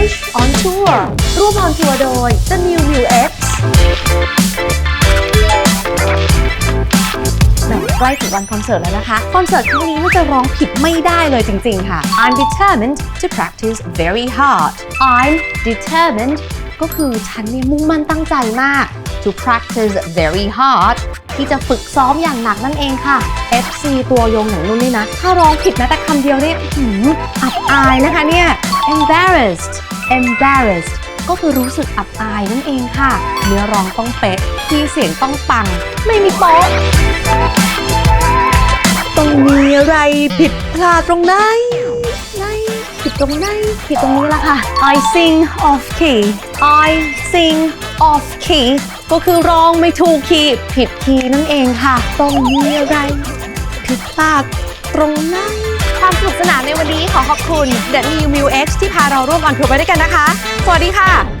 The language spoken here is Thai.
English on Tour ร่วมออนทัวร์โดย The New View X ใกล้ถึงวันคอนเสิร์ตแล้วนะคะ คอนเสิร์ตครั้งนี้ว่จะร้องผิดไม่ได้เลยจริง ๆ ค่ะ I'm determined to practice very hard I'm determined ก็คือฉันเนี่ยมุ่งมั่นตั้งใจมาก to practice very hard ที่จะฝึกซ้อมอย่างหนักนั่นเองค่ะ FC ตัวยงอย่างนุ่นนี่นะ ถ้าร้องผิดแม้แต่คำเดียวเนี่ยหืมอับอายนะคะเนี่ย embarrassed embarrassed ก็คือรู้สึกอับอายนั่นเองค่ะ เนื้อร้องต้องเป๊ะที่เสียงต้องปัง ไม่มีโป๊ะต้องมีอะไรผิดพลาดตรงไหนไหนผิดตรงไหนผิดตรงนี้ละค่ะ I sing off key I sing off key ก็คือร้องไม่ถูกคีย์ผิดคีย์นั่นเองค่ะ ต้องมีอะไรผิดพลาดตรงไหนความสนุกสนานในวันนี้ขอขอบคุณ The New Mu X ที่พาเราร่วมออนทัวร์ไปด้วยกันนะคะ สวัสดีค่ะ